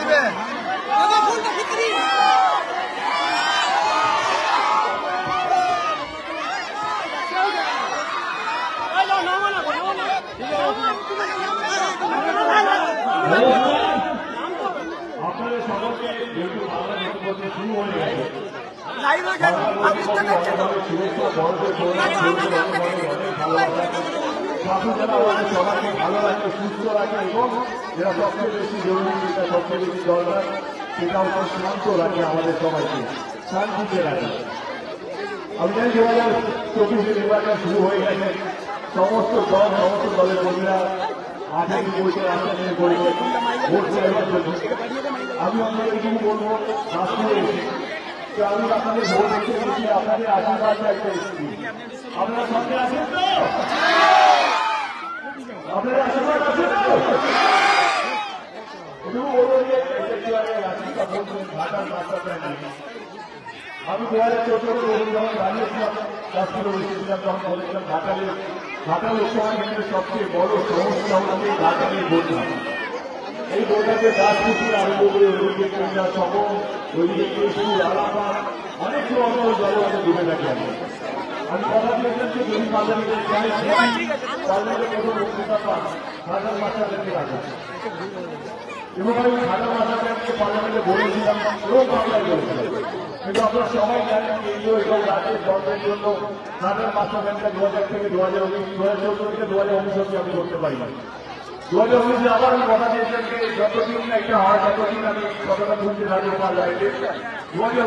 দিবে দাদা ফুলটা ফিকে দিন আপনাদের সকলকে যেহেতু বাংলা নতুন বছর শুরু হয়ে গেছে লাইভ হয়ে গেছে আপনি তো দেখছেন তো শুভেচ্ছা বড়দের শুভেচ্ছা ভালো রাখে ঠাকুর যেন আমাদের শান্ত রাখে আমাদের সবাইকে শান্তিতে রাখে আমি জানি দু হাজার চব্বিশে নির্বাচন সমস্ত দল সমস্ত দলের কর্মীরা আঠারো বইতে নিয়ে করেছে ভোট আমি আপনাদের এটুকু বলব এসে আমি আপনাদের ভোট দিতে এসেছি, আপনাদের আশীর্বাদ চাইতে এসেছি। আপনারা সঙ্গে এসেছিলাম আমি দু হাজার চোদ্দ যখন দাঁড়িয়েছিলাম তখন বলেছিলাম ঘাটালে ঘাটাল লোকসভা কেন্দ্রের সবচেয়ে বড় সমস্যা হচ্ছে ঘাটালের বন্যা এই বন্যাকে রাজনীতি আরম্ভ করে কন্যা সবন ওইদিকে কেশপুর আলাপাত অনেক অঞ্চল জলবায়ু ডুবে থাকে আমি কথা যে যদি পার্লামেন্টে যাই পার্লামেন্টে কোনো বক্তৃতা পান হাজার মাস্টারদেরকে রাখা এবং আমি ঢাকা মাস্টারদেরকে পার্লামেন্টে বলেছিলাম এবং বাংলায় বলেছিলাম কিন্তু আপনারা সবাই জানেন কেন্দ্র এবং রাজ্যের গভর্নমেন্টের জন্য ঢাকার মাস্টার ব্যাংকটা দু আমি করতে পারি না। দু হাজার উনিশে আবার আমি কথা দিয়েছিলাম যে যতদিন না এটা হয়, ততদিন আমি কথাটা শুনতে থাকব পার্লামেন্টে দু হাজার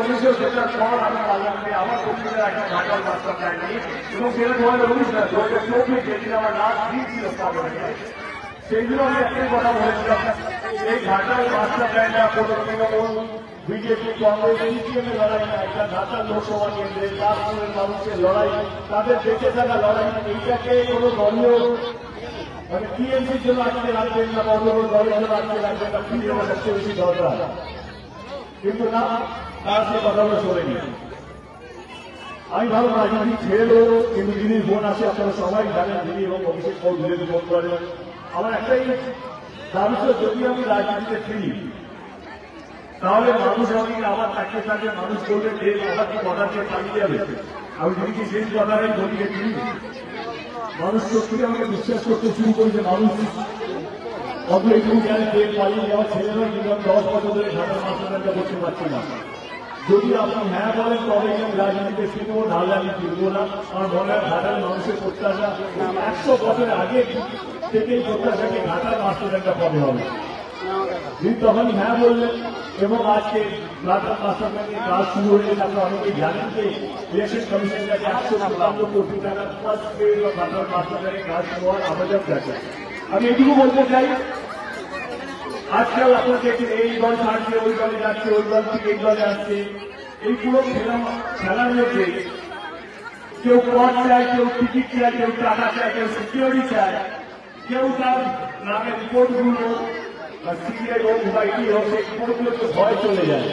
লড়াই তাদের বেঁচে থাকা লড়াই এইটাকে কোনো দলীয় মানে টিএমসির জন্য আজকে রাখবেন না বা অন্য কোনো দলের জন্য আজকে রাখবেন না? সবচেয়ে বেশি দরকার কিন্তু না, তার সে শোনেনি আমি ভালো রাজনীতি দেবো কিন্তু যিনি বোন আছে, আপনারা সবাই জানেন যিনি এবং অভিষেক কৌর ধীরে ফোন করেন আমার একটাই দাবি ছিল, যদি আমি রাজনীতিতে ফিরি, তাহলে মানুষ আমি আবার তাকে থাকে মানুষ বলবে যে আবার কি কথা পালিয়ে যাবে? আমি যদি কি সেই কথাটাই বলিয়ে ফিরি মানুষ সত্যি আমাকে বিশ্বাস করতে শুরু করেছে, মানুষ দশ বছর ধরে ঢাকার মাস্টারটা করতে পারছি না। যদি আপনি হ্যাঁ বলেন, তবে আমি রাজনীতিতে ফিরবো নাহলে আমি মানুষের প্রত্যাশা একশো বছর আগে থেকেই প্রত্যাশাকে ঘাটার একটা পদে হবে। তিনি তখনই হ্যাঁ বললেন এবং আজকে মাস্টার ব্যাংকের কাজ শুরু হয়ে গেছে আপনারা অনেকেই জানেন যে ইলেকশন কমিশন কাছে একশো সাতান্ন কোটি টাকার ফার্স্ট ফেজ ঘাটার মাস্টার ব্যাংকের কাজ হওয়ার আবেদন দেখা আমি এটুকু বলতে চাই, আজকাল আপনার এই দল ছাড়ছে, ওই দলে যাচ্ছে, ওই দল থেকে এই দলে আসছে। এই পুরো খেলা, খেলার মধ্যে কেউ পদ চায়, কেউ টিকিট চায়, কেউ টাকা চায়, কেউ সিকিউরিটি চায়, কেউ তার নামে রিপোর্টগুলো বা সিবিআই হোক বা ইডি হোক ভয় চলে যায়।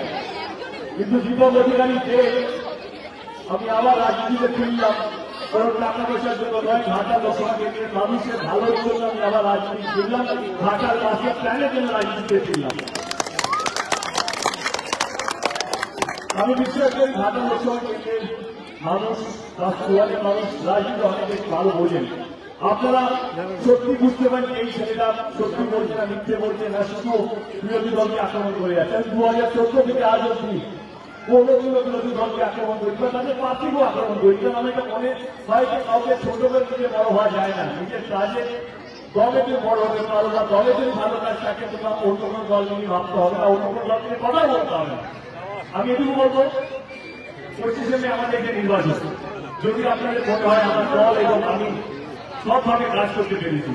কিন্তু দীপক অধিকারী যে আমি আবার রাজনীতিতে ফিরলাম, কারণ টাকা পয়সার জন্য নয় ঘাটা লোকসভা কেন্দ্রের মানুষের ভালোর জন্য আমি আবার রাজনীতি ফিরলাম ঘাটার মাসের প্ল্যানের জন্য রাজনীতিতে ফিরলাম। আমি বিশ্বাস করি ঘাটা লোকসভা কেন্দ্রের মানুষ রাষ্ট্রীয় মানুষ রাজনীতি অনেক ভালো বোঝেন। আপনারা সত্যি বুঝতে পারেন এই ছেলেটা সত্যি বলছে না মিথ্যে বলছে না শুধু বিরোধী দলকে আক্রমণ করে আমি দু হাজার চোদ্দ থেকে আজ অব্দি কোনো কোনো বিরোধী দলকে আক্রমণ করি। বা তাদের পার্টিকেও আক্রমণ করি। আমি এটা মনে হয় কাউকে ছোট করে বড় হওয়া যায় না। নিজের কাজে দলে বড় হতে পারো বা ভালো কাজ থাকে তোমার অন্য কোনো দল নিয়ে ভাবতে হবে না অন্য কোনো দল নিয়ে বলতে হবে। আমি এটুকু বলব, পঁচিশে মে আমাদের নির্বাচন, যদি আপনাদের মনে হয় আমার দল এবং আমি সবভাবে কাজ করতে পেরেছি।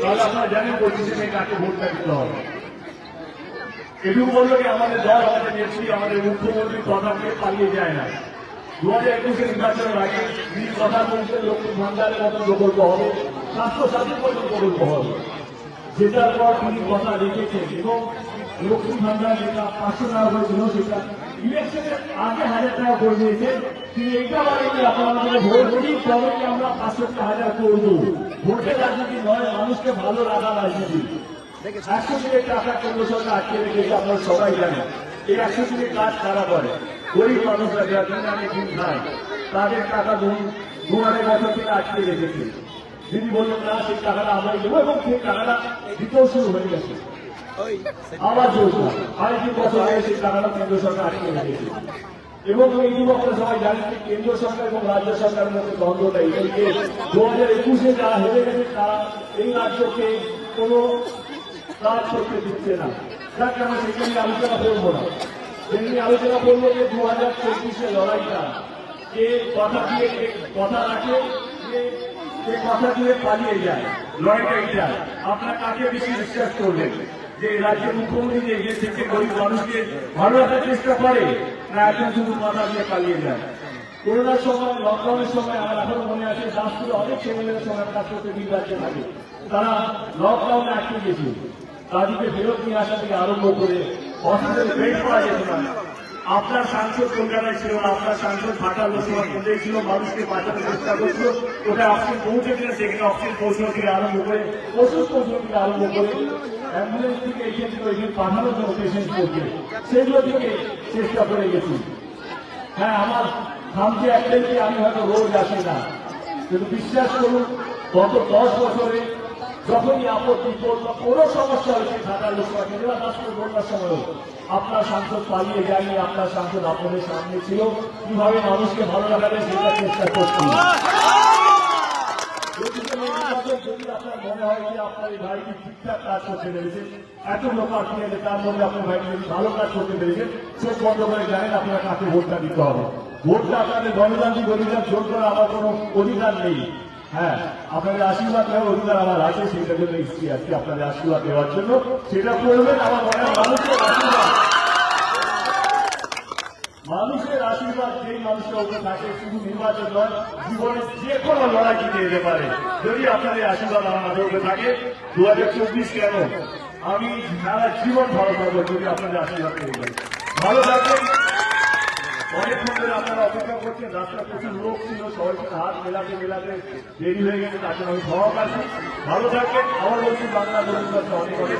তাহলে আপনারা জানেন পঁচিশে মে কাকে ভোটটা দিতে হবে। এটুকু বলল যে আমাদের দল, আমাদের নেত্রী, আমাদের মুখ্যমন্ত্রী কথাকে পালিয়ে যায় না। দু হাজার একুশে নির্বাচনের আগে তিনি বলছেন লক্ষ্মী ভান্ডারের মতো প্রকল্প হবে স্বাস্থ্য সাথী পর্যন্ত প্রকল্প হবে। যেটার পর তিনি কথা রেখেছেন এবং লক্ষ্মী ভান্ডার যেটা পাঁচশো টাকা করে ছিল সেটা ইলেকশনের আগে হাজার টাকা করে দিয়েছে। তিনি এইটা বলেনি আপনারা ভোট করি তবে কি আমরা পাঁচশো হাজার করব ভোটের রাজনীতি নয়, মানুষকে ভালো রাখা রাজনীতি। একশো দিনের টাকা কেন্দ্র সরকার আটকে রেখেছে, আপনারা সবাই জানেন। এই একশো দিনের কাজ কারা করে? গরিব মানুষরা যারা দিন আনে দিন খায়, তাদের টাকা দু দু আড়াই বছর থেকে আটকে রেখেছে। দিদি বললেন, না, সেই টাকাটা আমরাই দেবো এবং সেই টাকাটা দিতেও শুরু হয়ে গেছে। আবার আরেকটি বছর সেই টাকাটা কেন্দ্র সরকার আটকে রেখেছে এবং যুবকরা সবাই জানেন যে কেন্দ্র সরকার এবং রাজ্য সরকারের মধ্যে দ্বন্দ্বটা এই যে দু হাজার একুশে যারা হেরে গেছে, তারা এই রাজ্যকে কোনো কাজ করতে দিচ্ছে না। যাকে আমরা সেখানে আলোচনা করব না। যেমনি আলোচনা করব যে দু হাজার চব্বিশে লড়াইটা কে কথা দিয়ে কথা রাখে কে কথা দিয়ে পালিয়ে যায়। লড়াইটা এইটা। আপনার কাকে বেশি বিশ্বাস করবেন? যে রাজ্যের মুখ্যমন্ত্রী যে এগিয়ে থেকে গরিব মানুষকে ভালো রাখার চেষ্টা করে না এখন শুধু কথা দিয়ে পালিয়ে যায়। করোনার সময়, লকডাউনের সময় আমার এখনও মনে আছে, দাসপুরে অনেক ছেলেমেয়ের সময় কাজ করতে দিন রাজ্যে থাকে। তারা লকডাউনে আটকে গেছিল তাদেরকে ফেরত নিয়ে আসা থেকে আরম্ভ করে হসপিটালে বেড পাওয়া যেত না আপনার সাংসদ কলকাতায় ছিল, আপনার সাংসদ ভাটা লোকসভা কেন্দ্রে ছিল, মানুষকে বাঁচানোর চেষ্টা করছিল। ওটা অক্সিজেন পৌঁছে দিলে সেখানে অক্সিজেন পৌঁছানো থেকে আরম্ভ করে ওষুধ পৌঁছানো থেকে আরম্ভ করে অ্যাম্বুলেন্স থেকে এসেছিল এখানে পাঠানোর জন্য পেশেন্ট করছে সেগুলো থেকে চেষ্টা করে গেছি। হ্যাঁ আমার খামকে একটাই আমি হয়তো রোজ আসি না। কিন্তু বিশ্বাস করুন, গত দশ বছরে যখনই আপত্তি বা কোনো সমস্যা হয়েছে ঢাকার লোকসভা কেন্দ্র দাসপুর বন্যার সময় আপনার সাংসদ পালিয়ে যায়নি, আপনার সাংসদ আপনাদের সামনে ছিল। কীভাবে মানুষকে ভালো লাগাবে সেটা চেষ্টা করছি। আপনার মনে হয় যে আপনার এই ঠিকঠাক এত তার মধ্যে আপনার ভালো কাজ চোখ বন্ধ করে ভোটটা দিতে হবে? ভোটটা আপনাদের গণতান্ত্রিক অধিকার জোর করার আমার কোনো অধিকার নেই। হ্যাঁ আপনাদের আশীর্বাদ দেওয়ার অধিকার আমার আছে সেটার জন্য এসেছি আজকে আপনাদের আশীর্বাদ দেওয়ার জন্য। সেটা করবেন আমার মনে হয় মানুষের আশীর্বাদ। মানুষের আশীর্বাদ যেই মানুষের উপরে থাকে, শুধু নির্বাচন নয়, জীবনে যে কোনো লড়াই জিতে যেতে পারে। যদি আপনাদের আশীর্বাদ আমার মাঝে উপরে থাকে দু হাজার চব্বিশ কেন? আমি সারা জীবন ভালো থাকব যদি আপনাদের আশীর্বাদ পেয়ে যাই। ভালো থাকবেন। অনেকক্ষণ ধরে আপনারা অপেক্ষা করছেন রাস্তা প্রচুর লোক ছিল সবাইকে হাত মেলাতে মেলাতে দেরি হয়ে গেছে, তার জন্য আমি ক্ষমা আছি। ভালো থাকবেন আমার বলছি, বাংলা অনেক অনেক